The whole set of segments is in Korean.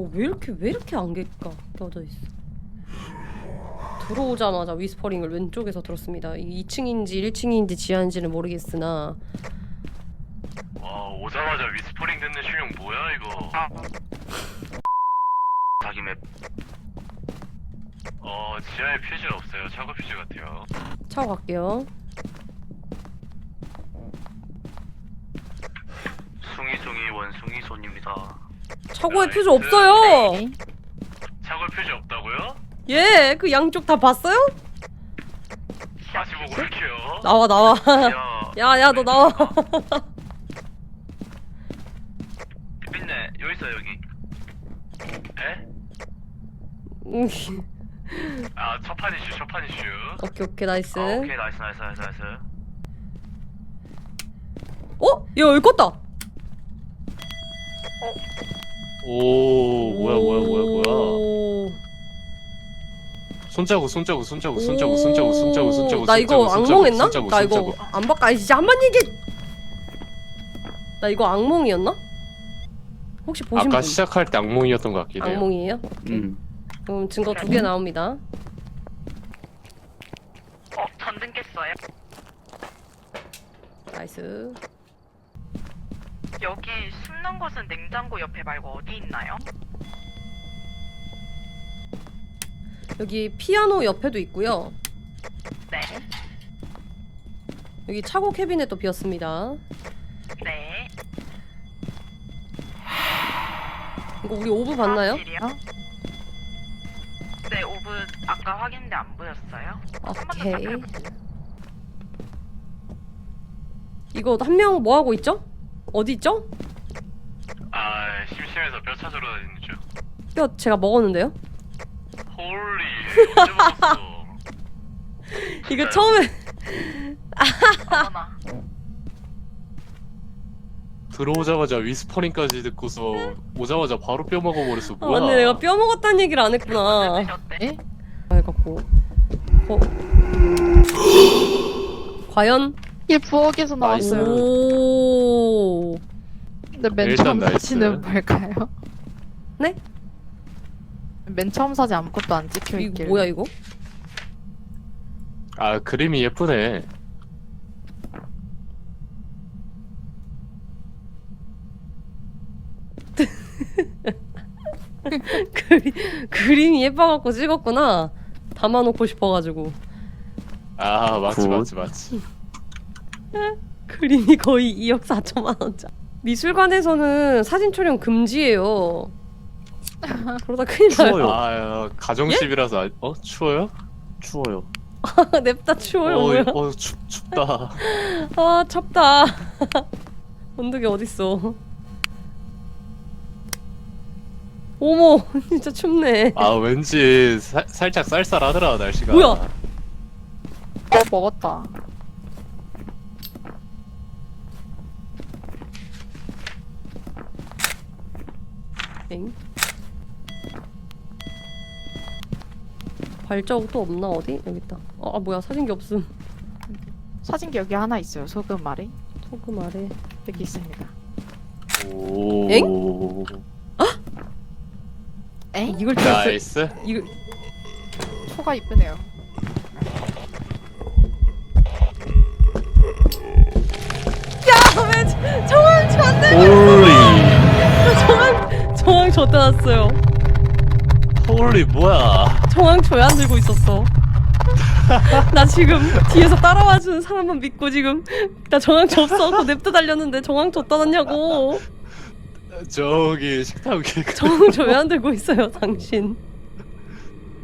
어왜 이렇게 왜 이렇게 안개가 껴져 있어? 들어오자마자 위스퍼링을 왼쪽에서 들었습니다. 이 2층인지 1층인지 지하인지는 모르겠으나 와 오자마자 위스퍼링 듣는 실력 뭐야 이거 자기 맵 어, 지하에 퓨즈 없어요. 차고 퓨즈 같아요. 차고 갈게요. 숭이숭이 원숭이 손입니다. 네, 퓨즈 그- 없어요. 차고 퓨즈 없다고요? 예, 그 양쪽 다 봤어요? 다시 보고 올게요. 나와 나와. 야, 야, 야, 너 나와. 있네. 여기 있어 여기. 에? 음, 아, 첫판 이슈, 첫판 이슈. 오케이, 오케이, 나이스. 아, 오케이, 나이스, 나이스, 나이스, 나이스. 어? 야, 여기 껐다. 오 뭐야 뭐야 뭐야 뭐야 오. 손자국 손자국 손자국 손자국 손자국 손자국 손자국 나 이거 손자국, 악몽했나? 손자국, 나 이거 손자국. 안 바꿔. 아니 진짜 한번 얘기. 나 이거 악몽이었나? 혹시 보신 아까 분? 시작할 때 악몽이었던 것 같긴 해요 악몽이에요? 음. 그럼 증거 두 개 나옵니다. 어, 전등 깼어요? 나이스. 여기 숨는 곳은 냉장고 옆에 말고 어디 있나요? 여기 피아노 옆에도 있고요. 네, 여기 차고 캐비넷도 비었습니다. 네. 이거 우리 오브 봤나요? 사실이요? 네, 오브 아까 확인데 안 보였어요. 오케이. 한번더 이거 한 명 뭐 하고 있죠? 어디 있죠? 아, 심심해서 뼈 찾으러 다니는 중. 뼈 제가 먹었는데요. 홀리, 언제 먹었어? 이거 진짜요? 처음에 어머나. 들어오자마자 위스퍼링까지 듣고서 오자마자 바로 뼈 먹어버렸어 아, 뭐야 맞네 내가 뼈 먹었다는 얘기를 안 했구나. 드셨대? 해갖고 어. 과연 이게 부엌에서 나왔어요. 오 근데 맨 일단 처음 나이스. 사진은 뭘까요? 네? 맨 처음 사진 아무것도 안 찍혀 이거 있길. 뭐야 이거? 아 그림이 예쁘네 그리, 그림이 예뻐갖고 찍었구나. 담아놓고 싶어가지고 아 맞지 굿. 맞지 맞지 그림이 거의 2억 4천만 원짜리. 미술관에서는 사진 촬영 금지예요. 그러다 큰일 나요. 추워요. 아 가정집이라서 아, 어 추워요? 추워요 냅다 추워요 어, 뭐야? 어 춥, 춥다 아 찹다. 온도계 어딨어? 어머 진짜 춥네. 아 왠지 사, 살짝 쌀쌀하더라 날씨가 뭐야? 어 먹었다. 엥? 발자국 또 없나 어디? 여기 있다. 어, 아 뭐야 사진기 없음. 사진기 여기 하나 있어요. 소금 아래 소금 아래. 여기 있습니다. 오 엥? 에? 이걸 찍었어. 나이스 이거 소가 이쁘네요. 놨어요. 홀리 뭐야 정황 줘야 안 들고 있었어. 나 지금 뒤에서 따라와주는 사람만 믿고 지금 나 정황. 그 냅다 달렸는데 정황 줬다 놨냐고. 저기 식탁 위에 그- 정황 줘야 안 들고 있어요, 당신.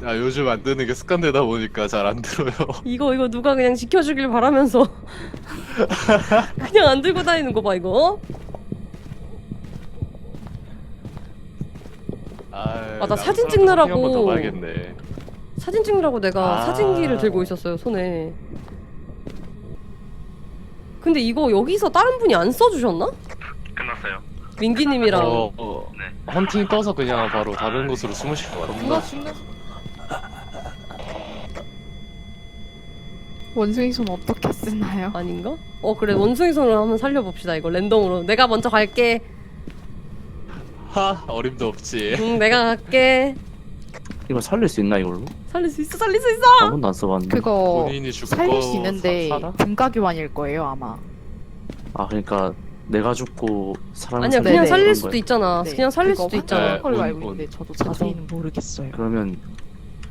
아 요즘 안 드는 게 습관되다 보니까 잘 안 들어요 이거 이거 누가 그냥 지켜주길 바라면서 그냥 안 들고 다니는 거 봐 이거. 아, 나 사진 찍느라고. 한번 더 봐야겠네 사진 찍느라고 내가 아. 사진기를 들고 있었어요 손에. 근데 이거 여기서 다른 분이 안 써주셨나? 끝났어요. 민기님이랑 어, 어, 네. 헌팅 떠서 그냥 바로 다른 곳으로 숨으실 것 죽는 원숭이 손 어떻게 쓰나요? 아닌가? 어 그래 원숭이 손으로 한번 살려봅시다 이거 랜덤으로 내가 먼저 갈게 하 어림도 없지. 응 내가 갈게 이거 살릴 수 있나 이걸로? 살릴 수 있어 살릴 수 있어 한 번도 안 써봤는데. 그거 본인이 죽을 살릴 거수 있는데 사, 살아? 등가 교환일 거예요 아마. 아 그러니까 내가 죽고 사람 아니야 네, 그냥 네. 살릴 수도 있잖아 네, 그냥 살릴 그거 수도 확- 있잖아 네. 걸로 온- 알고 온. 있는데 저도 자세히는 모르겠어요. 그러면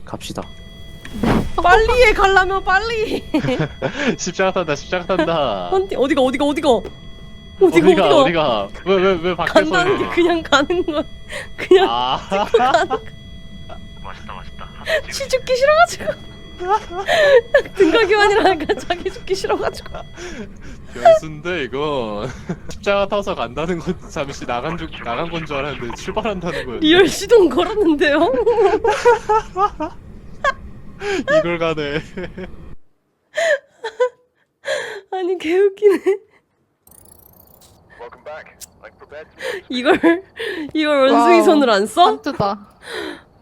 갑시다. 빨리 해 가려면 빨리 십자가 탄다 십자가 탄다. 어디 어디가 어디가 어디가 어디가 어디가 어디가? 어디가? 왜 왜 왜 밖에서 간다는 게 해? 그냥 가는 거야 그냥 아. 맛있다 맛있다. 치 죽기 싫어가지고. 등가 교환이라니까 자기 죽기 싫어가지고. 변수인데 이거 십자가 타서 간다는 건 잠시 나간 줄 나간 건 줄 알았는데 출발한다는 거였네. 리얼 시동 걸었는데요? 이걸 가네. 아니 개웃기네 이걸 이걸 원숭이 와우. 손을 안 써? 한트다.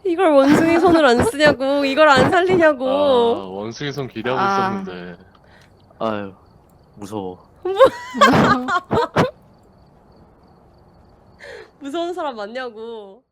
이걸 원숭이 손을 안 쓰냐고 이걸 안 살리냐고 아, 원숭이 손 기대하고 아. 있었는데. 아유 무서워. 무서운 사람 맞냐고